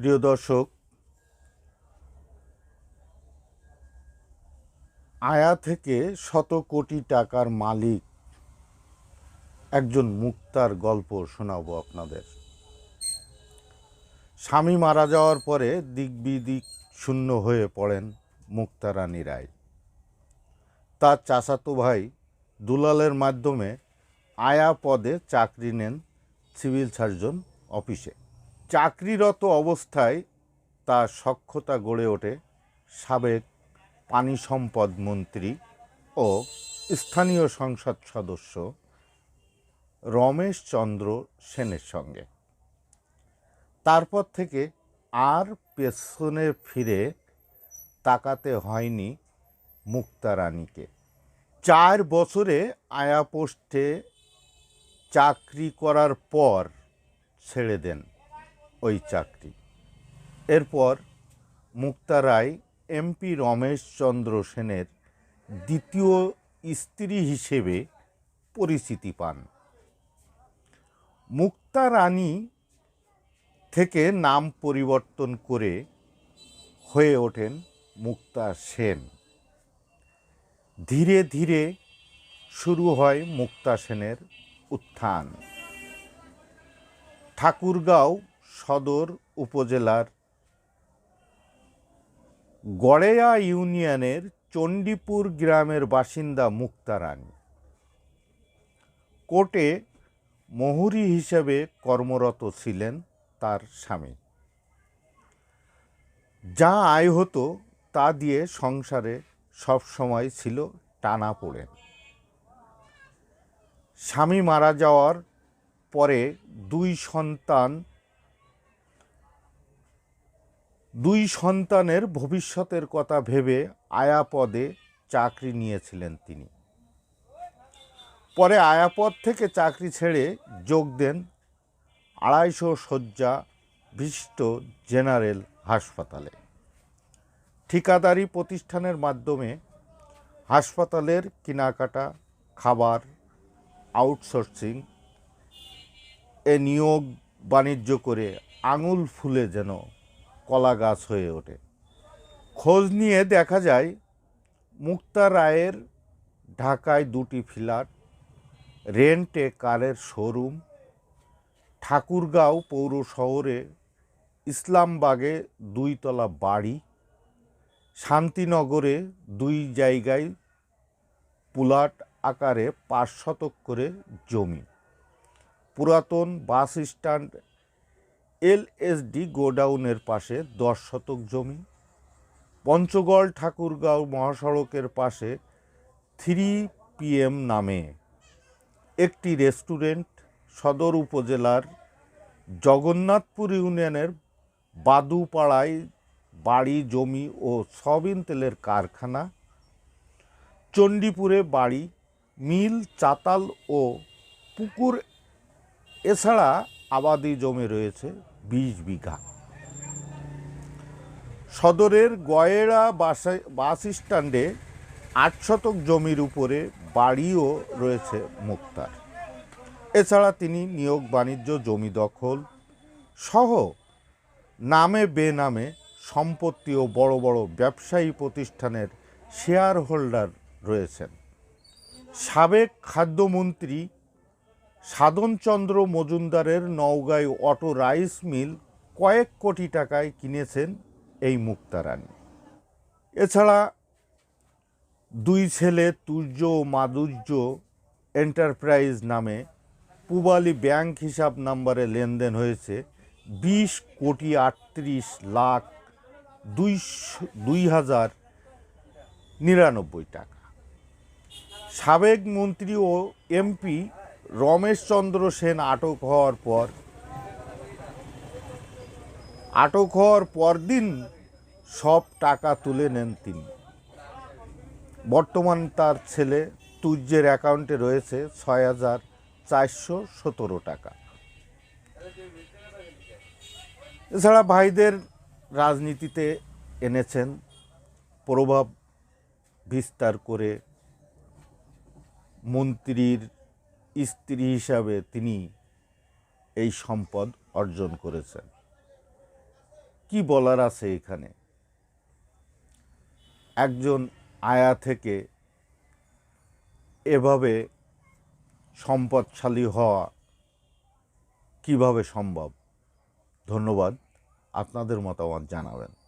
প্রিয় দর্শক, আয়া থেকে শত কোটি টাকার মালিক একজন মুক্তার গল্প শোনাবো আপনাদের। স্বামী মারা যাওয়ার পরে দিক বিদিক শূন্য হয়ে পড়েন মুক্তা রানী রায়। তার চাচাতো ভাই দুলালের মাধ্যমে আয়া পদে চাকরি নেন সিভিল সার্জন অফিসে। চাকরিরত অবস্থায় তার সক্ষতা গড়ে ওঠে সাবেক পানি সম্পদ মন্ত্রী ও স্থানীয় সংসদ সদস্য রমেশ চন্দ্র সেনের সঙ্গে। তারপর থেকে আর পেছনে ফিরে তাকাতে হয়নি মুক্তা রানীকে চার বছরে আয়া পোস্টে চাকরি করার পর ছেড়ে দেন। চাকরি। এরপর মুক্তা রায় এমপি রমেশ চন্দ্র সেনের দ্বিতীয় স্ত্রী হিসেবে পরিচিতি পান। মুক্তা রানী থেকে নাম পরিবর্তন করে হয়ে ওঠেন মুক্তা সেন। ধীরে ধীরে শুরু হয় মুক্তা সেনের উত্থান। ঠাকুরগাঁও সদর উপজেলার গড়েয়া ইউনিয়নের চণ্ডীপুর গ্রামের বাসিন্দা মুক্তা রানী। কোর্টে মহুরি হিসেবে কর্মরত ছিলেন তার স্বামী। যা আয় হতো তা দিয়ে সংসারে সবসময় ছিল টানা পড়ে। স্বামী মারা যাওয়ার পরে দুই সন্তান দুই সন্তানের ভবিষ্যতের কথা ভেবে আয়াপদে চাকরি নিয়েছিলেন তিনি। পরে আয়াপদ থেকে চাকরি ছেড়ে যোগ দেন আড়াইশো শয্যা বিশিষ্ট জেনারেল হাসপাতালে। ঠিকাদারি প্রতিষ্ঠানের মাধ্যমে হাসপাতালের কেনাকাটা, খাবার, আউটসোর্সিং এ নিয়োগ বাণিজ্য করে আঙুল ফুলে যেন কলা গাছ হয়ে ওঠে। খোঁজ নিয়ে দেখা যায় মুক্তা রায়ের ঢাকায় দুটি ফ্ল্যাট, রেন্টে কারের শোরুম, ঠাকুরগাঁও পৌর শহরে ইসলামবাগে দুইতলা বাড়ি, শান্তিনগরে দুই জায়গায় পুলাট আকারে পাঁচ শতক করে জমি। পুরাতন বাস স্ট্যান্ড এলএসডি গোডাউনের পাশে দশ শতক জমি, পঞ্চগড় ঠাকুরগাঁও মহাসড়কের পাশে থ্রি পিএম নামে একটি রেস্টুরেন্ট, সদর উপজেলার জগন্নাথপুর ইউনিয়নের বাদুপাড়ায় বাড়ি, জমি ও সয়াবিন তেলের কারখানা, চণ্ডীপুরে বাড়ি, মিল, চাতাল ও পুকুর। এছাড়া আবাদি জমি রয়েছে বিশ বিঘা। সদরের গয়েরা বাস স্ট্যান্ডে আট শতক জমির উপরে বাড়িও রয়েছে মুক্তার। এছাড়া তিনি নিয়োগ বাণিজ্য, জমি দখল সহ নামে বেনামে সম্পত্তি ও বড় বড় ব্যবসায়ী প্রতিষ্ঠানের শেয়ার হোল্ডার রয়েছেন। সাবেক খাদ্যমন্ত্রী সাধনচন্দ্র মজুমদারের নওগাঁয় অটো রাইস মিল কয়েক কোটি টাকায় কিনেছেন এই মুক্তারানী। এছাড়া দুই ছেলে তুর্য ও মাধুর্য এন্টারপ্রাইজ নামে পুবালি ব্যাংক হিসাব নাম্বারে লেনদেন হয়েছে বিশ কোটি আটত্রিশ লাখ দুই দুই হাজার নিরানব্বই টাকা। সাবেক মন্ত্রী ও এমপি রমেশচন্দ্র সেন আটক হওয়ার পর, আটক হওয়ার পরদিন সব টাকা তুলে নেন তিনি। বর্তমান তার ছেলে তুর্যের অ্যাকাউন্টে রয়েছে ছয় হাজার চারশো সতেরো টাকা। এছাড়া ভাইদের রাজনীতিতে এনেছেন প্রভাব বিস্তার করে মন্ত্রীর স্ত্রী হিসাবে তিনি এই সম্পদ অর্জন করেছেন। কি বলার আছে এখানে? একজন আয়া থেকে এভাবে সম্পদশালী হওয়া কীভাবে সম্ভব? ধন্যবাদ। আপনাদের মতামত জানাবেন।